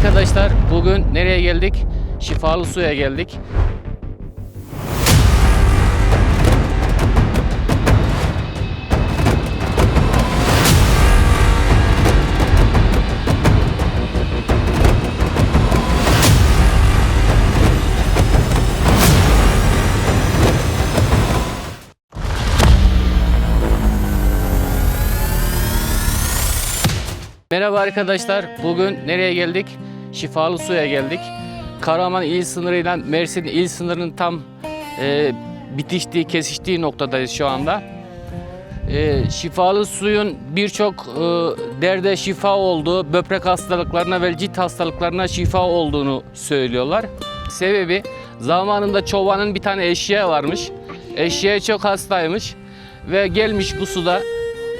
arkadaşlar. Bugün nereye geldik? Şifalı suya geldik. Merhaba arkadaşlar. Bugün nereye geldik? Şifalı suya geldik. Karaman il sınırıyla Mersin il sınırının tam e, bitiştiği, kesiştiği noktadayız şu anda. E, şifalı suyun birçok e, derde şifa olduğu, böbrek hastalıklarına ve cilt hastalıklarına şifa olduğunu söylüyorlar. Sebebi zamanında çobanın bir tane eşeği varmış. Eşeği çok hastaymış ve gelmiş bu suda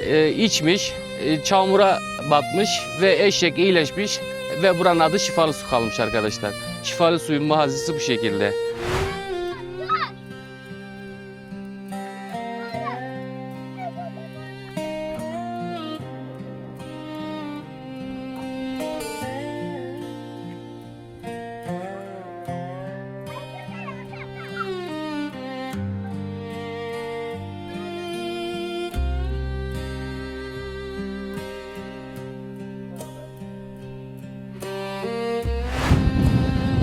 e, içmiş, e, çamura batmış ve eşek iyileşmiş ve buranın adı şifalı su kalmış arkadaşlar. Şifalı suyun mahazisi bu şekilde.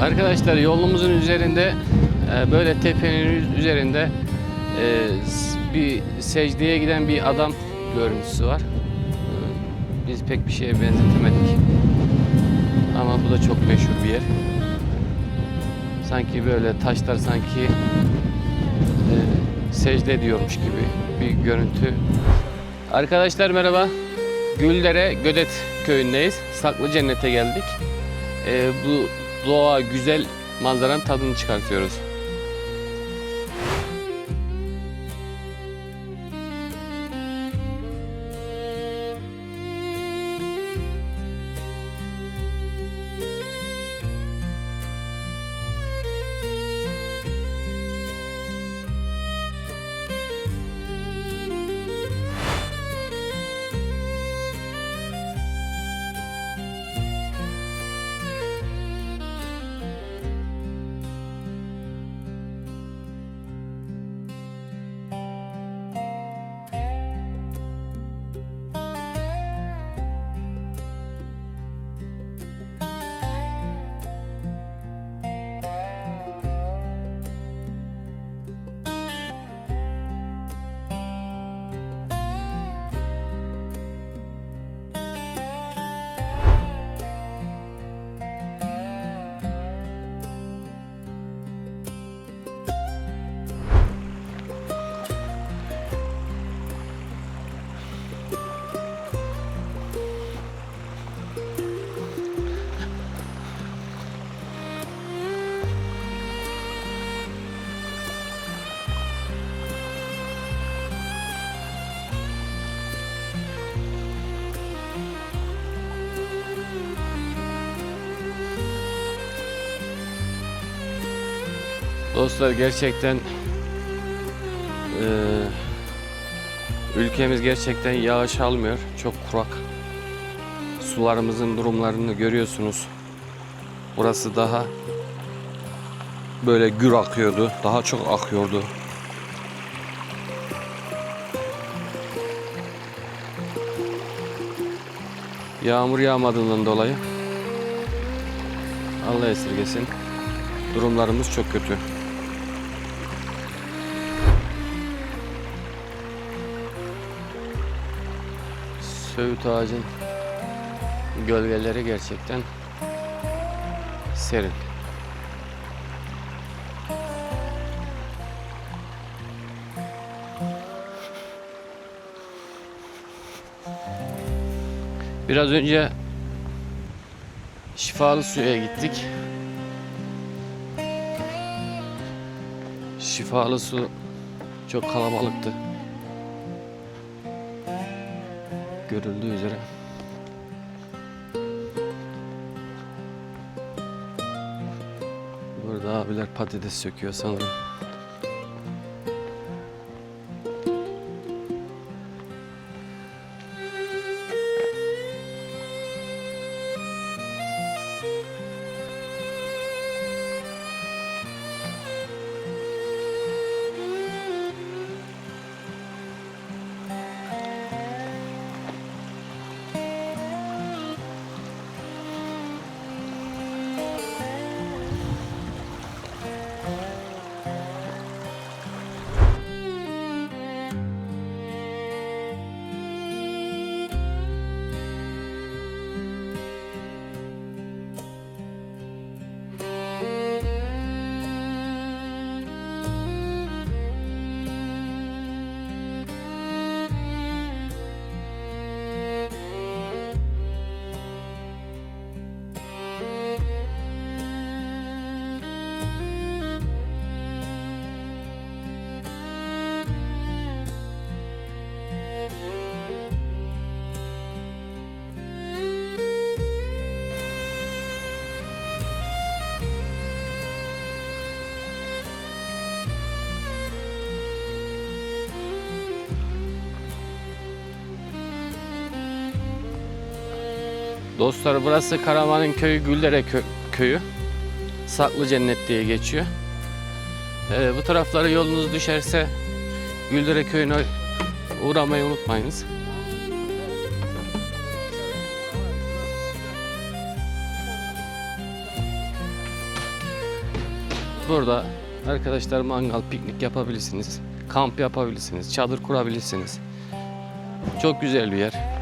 Arkadaşlar yolumuzun üzerinde e, böyle tepenin üzerinde e, bir secdeye giden bir adam görüntüsü var. E, Biz pek bir şeye benzetemedik. Ama bu da çok meşhur bir yer. Sanki böyle taşlar sanki secde ediyormuş gibi bir görüntü. Arkadaşlar merhaba. Güldere Gödet köyündeyiz. Saklı Cennet'e geldik. E, bu doğa güzel manzaranın tadını çıkartıyoruz. Dostlar gerçekten eee, ülkemiz gerçekten yağış almıyor. Çok kurak. Sularımızın durumlarını görüyorsunuz. Burası daha böyle gür akıyordu. Daha çok akıyordu. Yağmur yağmadığından dolayı Allah esirgesin. Durumlarımız çok kötü. Söğüt ağacın gölgeleri gerçekten serin. Biraz önce şifalı suya gittik. Şifalı su çok kalabalıktı. Görüldüğü üzere. Burada abiler patates söküyor sanırım. Dostlar burası Karaman'ın köyü Güldere kö- köyü. Saklı Cennet diye geçiyor. Ee, bu taraflara yolunuz düşerse Güldere köyüne uğramayı unutmayınız. Burada arkadaşlar mangal, piknik yapabilirsiniz. Kamp yapabilirsiniz, çadır kurabilirsiniz. Çok güzel bir yer.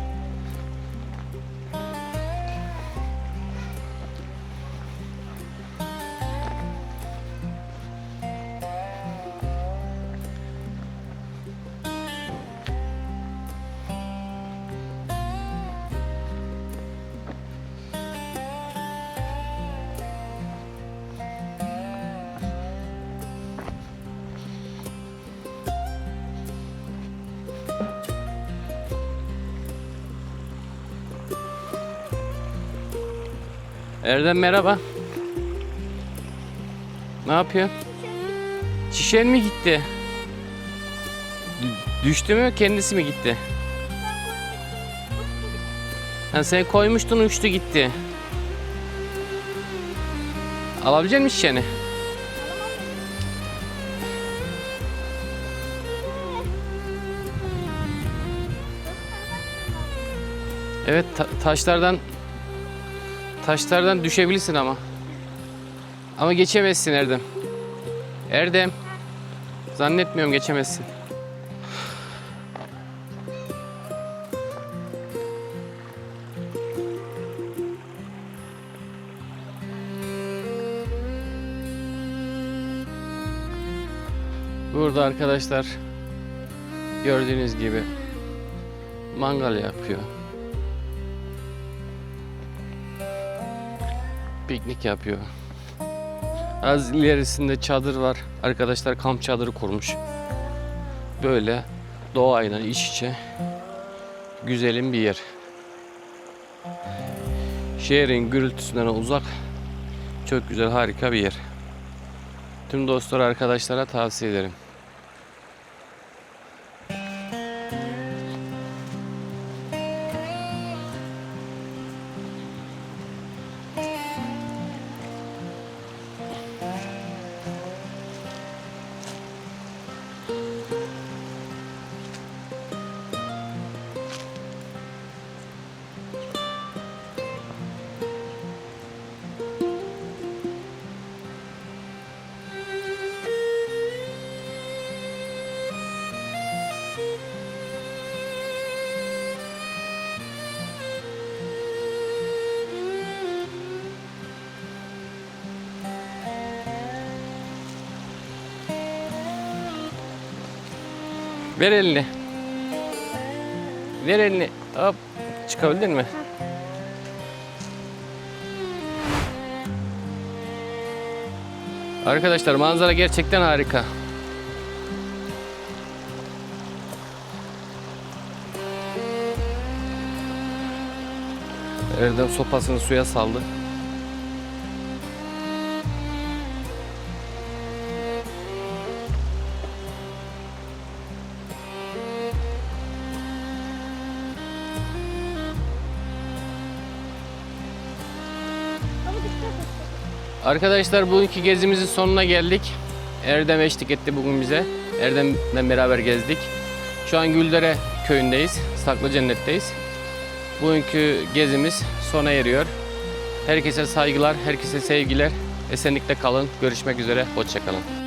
Erdem merhaba. Ne yapıyor? Şişen mi gitti? Dü- Düştü mü kendisi mi gitti? Ha, sen koymuştun uçtu gitti. Alabilecek misin şişeni? Evet ta- taşlardan taşlardan düşebilirsin ama. Ama geçemezsin Erdem. Erdem. Zannetmiyorum geçemezsin. Burada arkadaşlar gördüğünüz gibi mangal yapıyor. Piknik yapıyor. Az ilerisinde çadır var. Arkadaşlar kamp çadırı kurmuş. Böyle doğayla iç içe güzelim bir yer. Şehrin gürültüsünden uzak. Çok güzel, harika bir yer. Tüm dostlar arkadaşlara tavsiye ederim. Ver elini. Ver elini. Hop. Çıkabildin mi? Arkadaşlar manzara gerçekten harika. Erdem sopasını suya saldı. Arkadaşlar bugünkü gezimizin sonuna geldik. Erdem eşlik etti bugün bize. Erdem'le beraber gezdik. Şu an Güldere köyündeyiz. Saklı Cennet'teyiz. Bugünkü gezimiz sona eriyor. Herkese saygılar, herkese sevgiler. Esenlikle kalın. Görüşmek üzere. Hoşçakalın.